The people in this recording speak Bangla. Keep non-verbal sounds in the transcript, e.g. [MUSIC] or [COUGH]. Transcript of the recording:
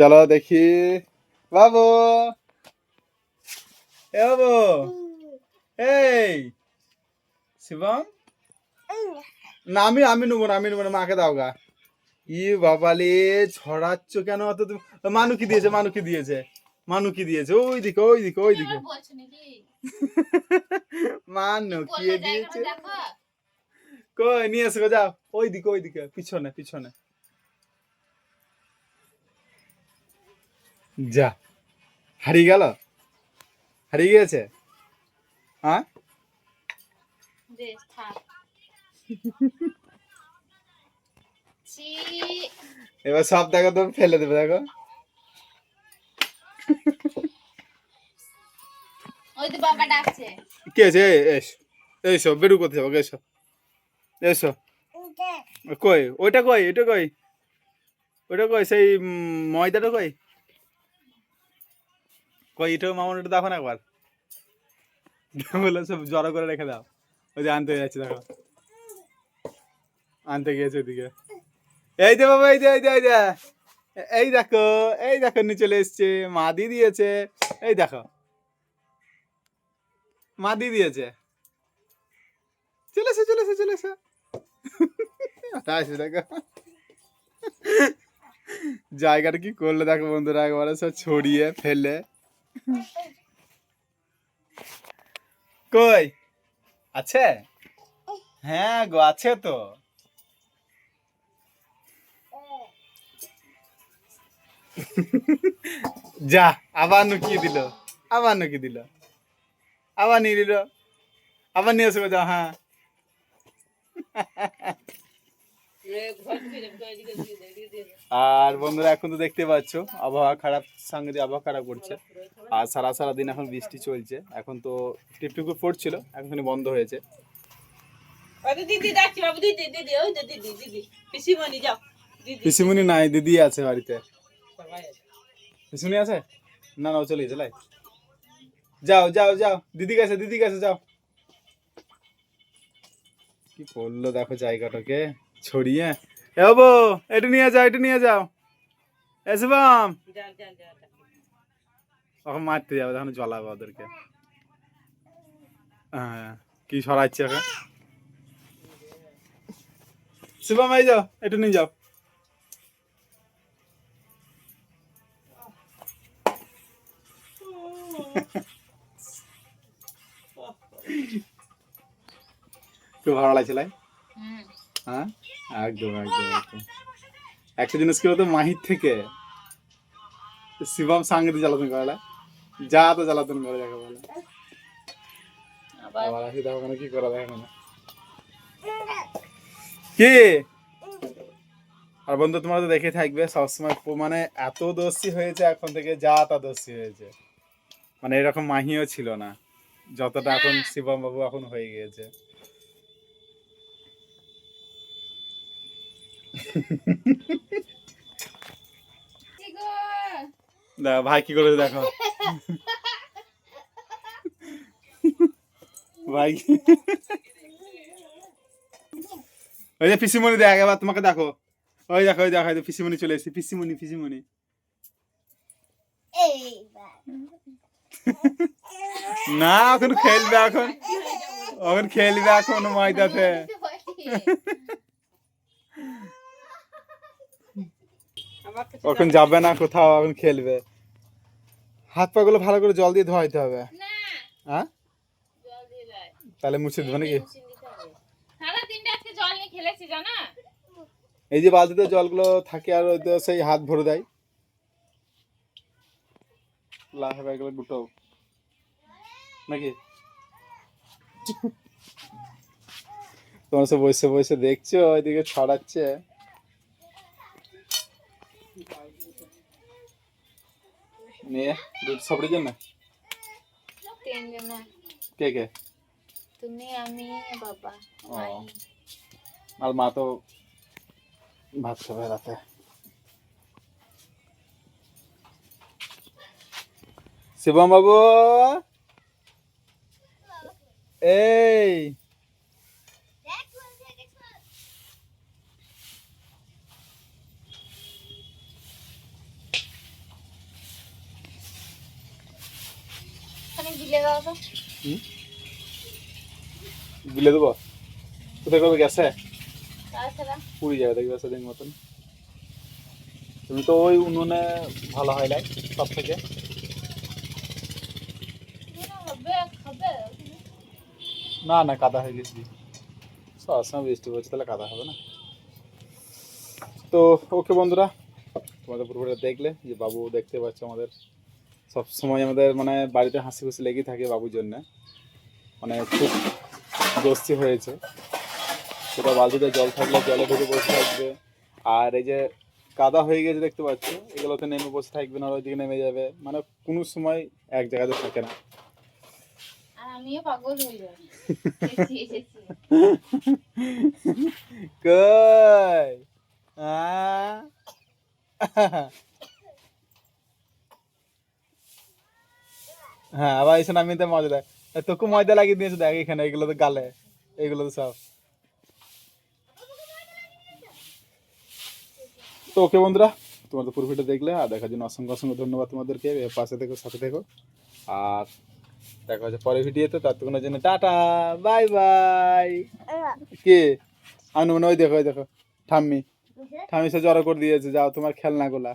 চলো দেখি। বাবু! এ বাবু! এই! শিবম? না আমি আমি নেব না আমি নেব না মাকে দাও গা। ই বাবালে ছড়াচ্ছ কেন? অত তুমি মানু কি দিয়েছে মানু কি দিয়েছে। মানু কি দিয়েছে ওই দিকে ওই দিকে ওই দিকে মানু কি দিয়েছে। কই নিয়ে এসো গো, যাও। ওই দিকে ওই দিকে পিছনে পিছনে। যা। হারিয়ে গেল? হারিয়ে গিয়েছে? হ্যাঁ? এবার সব দেখো তো ফেলে দেবে দেখো। ওই তো বাবা আছে? এই, এসো এসো বেরু করতে যাব এসো। এসো। কই? ওইটা কই? এটা কই? ওইটা কই? সেই ময়দাটা কই? কই এটা মামন এটা দেখো না একবার। বলে সব জড়ো করে রেখে দাও। ওই যে আনতে যাচ্ছে, দেখো। আনতে গিয়েছে ওইদিকে। এই যে বাবা, এই যে এই যে এই যে। এই দেখো এই দেখো, নিয়ে চলে এসছে। মা দিয়ে দিয়েছে। এই দেখো। মা দিয়ে দিয়েছে। চলে এসো চলে এসো চলে এসো আসে দেখো। জায়গাটা কি করলে, দেখো বন্ধুরা, একবারে সব ছড়িয়ে ফেলে। কই? আছে? হ্যাঁ গো, আছে তো। যা, আবার নুকিয়ে দিল, আবার নুকিয়ে দিল, আবার নিয়ে নিল, আবার নিয়ে এসে যাও হ্যাঁ। আর বন্ধুরা এখন তো দেখতে পাচ্ছ আবহাওয়া খারাপ সঙ্গে আবহাওয়া খারাপ করছে। আর সারা সারা দিন এখন বৃষ্টি চলছে। এখন তো টিপটিপ পড়ছিল এখন বন্ধ হয়েছে। পিসিমুনি নাই দিদি আছে বাড়িতে। পিসিমুনি আছে। না না ও চলে গেছে লাই। যাও যাও যাও দিদি কাছে দিদি কাছে যাও। কি করল দেখো জায়গাটাকে। ছড়িয়ে। এ বাবু, এটা নিয়ে যাও, এটা নিয়ে যাও। এসবাম। তখন মারতে যাবে, তখন জ্বলাবে ওদেরকে। হ্যাঁ কি সরাচ্ছে ওকে। শিবম এই যাও একটু নিয়ে যাও। খুব ভালো লাগছে লাই। হ্যাঁ? একদম একদম একদম। একটা জিনিস কি বলতো মাহির থেকে শিবম সাঙ্গে জ্বালাতন করে যা তো জ্বালাতন করে দেখো বলে। আবার? আবার আসি দেখো কি করা দেখো না কি? আর বন্ধু তোমরা তো দেখে থাকবে সবসময় মানে এত দোষী হয়েছে এখন থেকে যা তা দোষী হয়েছে। মানে এরকম মাহিও ছিল না। যতটা এখন শিবম বাবু এখন হয়ে গিয়েছে কি গো দেখো ভাই কি করেছে দেখো। ভাই ওই যে পিসিমণি দেখ এবার তোমাকে দেখো। ওই দেখো ওই দেখো পিসিমণি চলে এসেছে। পিসিমণি পিসিমণি। না এখন খেলবে এখন। এখন খেলবে এখন ময়দাতে [LAUGHS] [LAUGHS] আমার কাছে এখন যাবে না কোথাও এখন খেলবে। হাত পা গুলো ভালো করে জল দিয়ে ধোয়াইতে হবে। হ্যাঁ? তাহলে মুছে দেবো নাকি? এই যে বালতিতে জলগুলো থাকে আর ওই সেই হাত ভরে দেয়। লাহে দুটো। নাকি? তোমার সব বসে বসে দেখছ ওইদিকে ছড়াচ্ছে। নিয়ে দুধ সবরের জন্য তিনজনে। কে কে? তুমি আমি বাবা। আর মা তো ভাত খাবে রাতে। শিবম বাবু! এই গিলে দাও তো বিলে দেবো কোথায় করবে গেছে তাছাড়া পুরি যাবে দেখবে সেদিন মতন তুমি তো ওই উনুনে ভালো হয় লাই সব থেকে হবে খাবে না না কাদা হয়ে গেছি সবসময় বৃষ্টি পড়ছে তাহলে কাদা হবে না তো ওকে বন্ধুরা তোমাদের পুরোপুরি দেখলে যে বাবু দেখতে পাচ্ছ আমাদের সব সময় আমাদের মানে বাড়িতে হাসি খুশি লেগেই থাকে বাবুর জন্য। মানে খুব দোস্তি হয়েছে। সেটা বালতিতে জল থাকলে জলে ঢুকে বসে থাকবে। আর এই যে কাদা হয়ে গেছে দেখতে পাচ্ছ এগুলোতে নেমে বসে থাকবে না ওইদিকে নেমে যাবে। মানে কোনো সময় এক জায়গাতে থাকে না। আমিও পাগল হয়ে এসেছি কই? আহ? হ্যাঁ আবার এসে নামিয়ে মজা দেয় তোকে ময়দা লাগিয়ে দিয়েছে দেখ এখানে এগুলো তো গালে এগুলো তো সব। তো ওকে বন্ধুরা তোমাদের পুরো ভিডিও দেখলে আর দেখার জন্য অসংখ্য অসংখ্য ধন্যবাদ তোমাদেরকে পাশে থেকো সাথে থেকো। আর দেখা হচ্ছে পরের ভিডিওতে ততক্ষণের জন্য টাটা বাই বাই। কে? আমি মনে ওই দেখো ওই দেখো ঠাম্মি। ঠাম্মি সে জড়ো করে দিয়েছে যাও তোমার খেলনাগুলা।